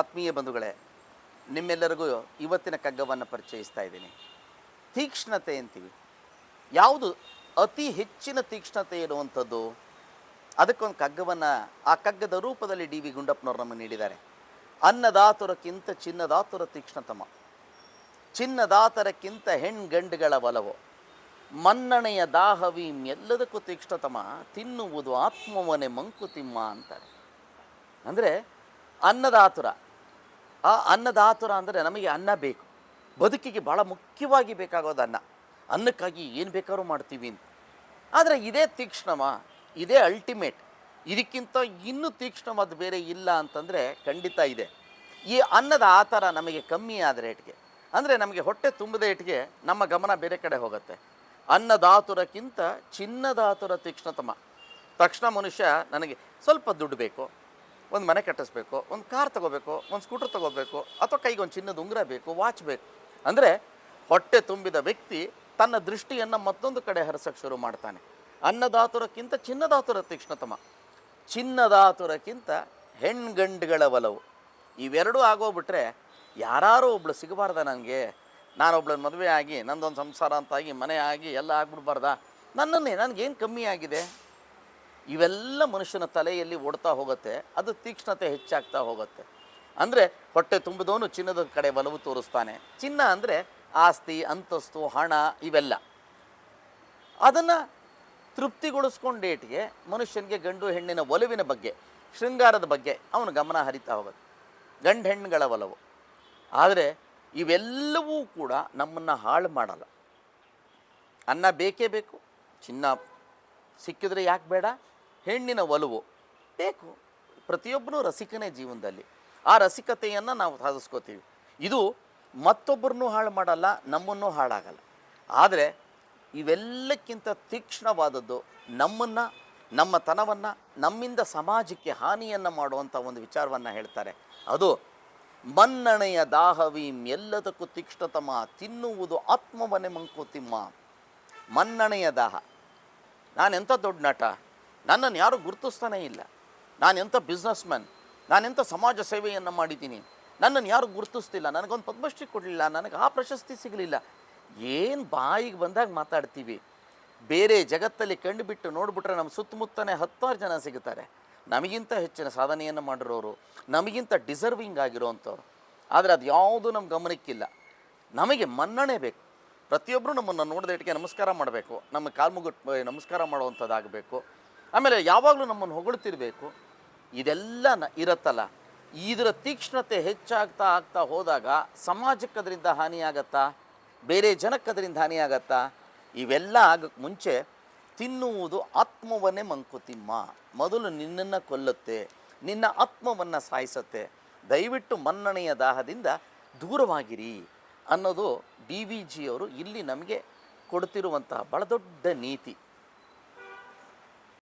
ಆತ್ಮೀಯ ಬಂಧುಗಳೇ, ನಿಮ್ಮೆಲ್ಲರಿಗೂ ಇವತ್ತಿನ ಕಗ್ಗವನ್ನು ಪರಿಚಯಿಸ್ತಾ ಇದ್ದೀನಿ. ತೀಕ್ಷ್ಣತೆ ಅಂತೀವಿ. ಯಾವುದು ಅತಿ ಹೆಚ್ಚಿನ ತೀಕ್ಷ್ಣತೆ ಇರುವಂಥದ್ದು, ಅದಕ್ಕೊಂದು ಕಗ್ಗವನ್ನು ಆ ಕಗ್ಗದ ರೂಪದಲ್ಲಿ ಡಿ ವಿ ಗುಂಡಪ್ಪನವ್ರು ನಮಗೆ ನೀಡಿದ್ದಾರೆ. ಅನ್ನದಾತುರಕ್ಕಿಂತ ಚಿನ್ನದಾತುರ ತೀಕ್ಷ್ಣತಮ. ಚಿನ್ನದಾತರಕ್ಕಿಂತ ಹೆಣ್ಗಂಡುಗಳ ಒಲವು. ಮನ್ನಣೆಯ ದಾಹವಿ ಎಲ್ಲದಕ್ಕೂ ತೀಕ್ಷ್ಣತಮ, ತಿನ್ನುವುದು ಆತ್ಮವನೆ ಮಂಕುತಿಮ್ಮ ಅಂತಾರೆ. ಅಂದರೆ ಅನ್ನದಾತುರ ಆ ಅನ್ನದಾತುರ ಅಂದರೆ ನಮಗೆ ಅನ್ನ ಬೇಕು. ಬದುಕಿಗೆ ಭಾಳ ಮುಖ್ಯವಾಗಿ ಬೇಕಾಗೋದು ಅನ್ನ. ಅನ್ನಕ್ಕಾಗಿ ಏನು ಬೇಕಾದ್ರೂ ಮಾಡ್ತೀವಿ ಅಂತ. ಆದರೆ ಇದೇ ತೀಕ್ಷ್ಣಮ ಇದೇ ಅಲ್ಟಿಮೇಟ್ ಇದಕ್ಕಿಂತ ಇನ್ನೂ ತೀಕ್ಷ್ಣವಾದ ಬೇರೆ ಇಲ್ಲ ಅಂತಂದರೆ ಖಂಡಿತ ಇದೆ. ಈ ಅನ್ನದ ಆತರ ನಮಗೆ ಕಮ್ಮಿ ಆದ ರೇಟ್ಗೆ, ಅಂದರೆ ನಮಗೆ ಹೊಟ್ಟೆ ತುಂಬದ ಇಟ್ಗೆ ನಮ್ಮ ಗಮನ ಬೇರೆ ಕಡೆ ಹೋಗುತ್ತೆ. ಅನ್ನದಾತುರಕ್ಕಿಂತ ಚಿನ್ನದಾತುರ ತೀಕ್ಷ್ಣತಮ. ತಕ್ಷಣ ಮನುಷ್ಯ ನನಗೆ ಸ್ವಲ್ಪ ದುಡ್ಡು ಬೇಕು ಒಂದು ಮನೆ ಕಟ್ಟಿಸ್ಬೇಕು, ಒಂದು ಕಾರ್ ತಗೋಬೇಕು, ಒಂದು ಸ್ಕೂಟರ್ ತಗೋಬೇಕು, ಅಥವಾ ಕೈಗೆ ಒಂದು ಚಿನ್ನದ ಉಂಗುರ ಬೇಕು ವಾಚ್ ಬೇಕು. ಅಂದರೆ ಹೊಟ್ಟೆ ತುಂಬಿದ ವ್ಯಕ್ತಿ ತನ್ನ ದೃಷ್ಟಿಯನ್ನು ಮತ್ತೊಂದು ಕಡೆ ಹರಿಸೋಕ್ಕೆ ಶುರು ಮಾಡ್ತಾನೆ. ಅನ್ನದಾತುರಕ್ಕಿಂತ ಚಿನ್ನದಾತುರ ತೀಕ್ಷ್ಣತಮ. ಚಿನ್ನದಾತುರಕ್ಕಿಂತ ಹೆಣ್ಗಂಡುಗಳ ಒಲವು. ಇವೆರಡೂ ಆಗೋಗ್ಬಿಟ್ರೆ ಯಾರು ಒಬ್ಳು ಸಿಗಬಾರ್ದ ನನಗೆ? ನಾನೊಬ್ಳನ್ನ ಮದುವೆ ಆಗಿ ನಂದೊಂದು ಸಂಸಾರ ಅಂತಾಗಿ ಮನೆ ಆಗಿ ಎಲ್ಲ ಆಗ್ಬಿಡ್ಬಾರ್ದಾ? ನನ್ನನ್ನೇ, ನನಗೇನು ಕಮ್ಮಿ ಆಗಿದೆ? ಇವೆಲ್ಲ ಮನುಷ್ಯನ ತಲೆಯಲ್ಲಿ ಓಡ್ತಾ ಹೋಗುತ್ತೆ, ಅದು ತೀಕ್ಷ್ಣತೆ ಹೆಚ್ಚಾಗ್ತಾ ಹೋಗುತ್ತೆ. ಅಂದರೆ ಹೊಟ್ಟೆ ತುಂಬಿದವನು ಚಿನ್ನದ ಕಡೆ ಒಲವು ತೋರಿಸ್ತಾನೆ. ಚಿನ್ನ ಅಂದರೆ ಆಸ್ತಿ, ಅಂತಸ್ತು, ಹಣ, ಇವೆಲ್ಲ. ಅದನ್ನು ತೃಪ್ತಿಗೊಳಿಸ್ಕೊಂಡೇಟಿಗೆ ಮನುಷ್ಯನಿಗೆ ಗಂಡು ಹೆಣ್ಣಿನ ಒಲವಿನ ಬಗ್ಗೆ, ಶೃಂಗಾರದ ಬಗ್ಗೆ ಅವನು ಗಮನ ಹರಿತಾ ಹೋಗುತ್ತೆ. ಗಂಡು ಹೆಣ್ಣುಗಳ ಒಲವು. ಆದರೆ ಇವೆಲ್ಲವೂ ಕೂಡ ನಮ್ಮನ್ನು ಹಾಳು ಮಾಡಲ್ಲ. ಅನ್ನ ಬೇಕೇ ಬೇಕು. ಚಿನ್ನ ಸಿಕ್ಕಿದ್ರೆ ಯಾಕೆ ಬೇಡ? ಹೆಣ್ಣಿನ ಒಲವು. ಬೇಕು. ಪ್ರತಿಯೊಬ್ಬರೂ ರಸಿಕನೇ ಜೀವನದಲ್ಲಿ. ಆ ರಸಿಕತೆಯನ್ನು ನಾವು ಸಾಧಿಸ್ಕೋತೀವಿ. ಇದು ಮತ್ತೊಬ್ಬರನ್ನೂ ಹಾಳು ಮಾಡಲ್ಲ, ನಮ್ಮನ್ನು ಹಾಳಾಗಲ್ಲ. ಆದರೆ ಇವೆಲ್ಲಕ್ಕಿಂತ ತೀಕ್ಷ್ಣವಾದದ್ದು ನಮ್ಮನ್ನು ನಮ್ಮ ತನವನ್ನು ನಮ್ಮಿಂದ ಸಮಾಜಕ್ಕೆ ಹಾನಿಯನ್ನು ಮಾಡುವಂಥ ಒಂದು ವಿಚಾರವನ್ನು ಹೇಳ್ತಾರೆ. ಅದು ಮನ್ನಣೆಯ ದಾಹವಿ ಎಲ್ಲದಕ್ಕೂ ತೀಕ್ಷ್ಣತಮ, ತಿನ್ನುವುದು ಆತ್ಮವನ್ನೇ ಮಂಕುತಿಮ್ಮ. ಮನ್ನಣೆಯ ದಾಹ. ನಾನೆಂಥ ದೊಡ್ಡ ನಟ? ನನ್ನನ್ನು ಯಾರೂ ಗುರುತಿಸ್ತಾನೇ ಇಲ್ಲ. ನಾನೆಂಥ ಬಿಸ್ನೆಸ್ ಮ್ಯಾನ್ ನಾನೆಂಥ ಸಮಾಜ ಸೇವೆಯನ್ನು ಮಾಡಿದ್ದೀನಿ. ನನ್ನನ್ನು ಯಾರು ಗುರುತಿಸ್ತಿಲ್ಲ. ನನಗೊಂದು ಪದ್ಮಶ್ರೀ ಕೊಡಲಿಲ್ಲ. ನನಗೆ ಆ ಪ್ರಶಸ್ತಿ ಸಿಗಲಿಲ್ಲ. ಏನು ಬಾಯಿಗೆ ಬಂದಾಗ ಮಾತಾಡ್ತೀವಿ. ಬೇರೆ ಜಗತ್ತಲ್ಲಿ ಕಂಡುಬಿಟ್ಟು ನೋಡಿಬಿಟ್ರೆ ನಮ್ಮ ಸುತ್ತಮುತ್ತನೇ ಹತ್ತಾರು ಜನ ಸಿಗುತ್ತಾರೆ. ನಮಗಿಂತ ಹೆಚ್ಚಿನ ಸಾಧನೆಯನ್ನು ಮಾಡಿರೋರು, ನಮಗಿಂತ ಡಿಸರ್ವಿಂಗ್ ಆಗಿರೋವಂಥವ್ರು ಆದರೆ ಅದು ಯಾವುದೂ ನಮ್ಮ ಗಮನಕ್ಕಿಲ್ಲ. ನಮಗೆ ಮನ್ನಣೆ ಬೇಕು. ಪ್ರತಿಯೊಬ್ಬರು ನಮ್ಮನ್ನು ನೋಡಿದ ಇಟ್ಟಿಗೆ ನಮಸ್ಕಾರ ಮಾಡಬೇಕು. ನಮ್ಮ ಕಾಲ್ಮುಗುಟ್ ನಮಸ್ಕಾರ ಮಾಡುವಂಥದ್ದಾಗಬೇಕು. ಆಮೇಲೆ ಯಾವಾಗಲೂ ನಮ್ಮನ್ನು ಹೊಗಳ್ತಿರ್ಬೇಕು. ಇದೆಲ್ಲ ಇರತ್ತಲ್ಲ. ಇದರ ತೀಕ್ಷ್ಣತೆ ಹೆಚ್ಚಾಗ್ತಾ ಆಗ್ತಾ ಹೋದಾಗ ಸಮಾಜಕ್ಕೆ ಅದರಿಂದ ಹಾನಿಯಾಗತ್ತಾ? ಬೇರೆ ಜನಕ್ಕೆ ಅದರಿಂದ ಹಾನಿಯಾಗತ್ತಾ? ಇವೆಲ್ಲ ಆಗಕ್ಕೆ ಮುಂಚೆ ತಿನ್ನುವುದು ಆತ್ಮವನ್ನೇ ಮಂಕುತಿಮ್ಮ. ಮೊದಲು ನಿನ್ನನ್ನು ಕೊಲ್ಲುತ್ತೆ, ನಿನ್ನ ಆತ್ಮವನ್ನು ಸಾಯಿಸುತ್ತೆ. ದಯವಿಟ್ಟು ಮನ್ನಣೆಯ ದಾಹದಿಂದ ದೂರವಾಗಿರಿ ಅನ್ನೋದು ಡಿ ವಿ ಜಿಯವರು ಇಲ್ಲಿ ನಮಗೆ ಕೊಡ್ತಿರುವಂತಹ ಬಹಳ ದೊಡ್ಡ ನೀತಿ.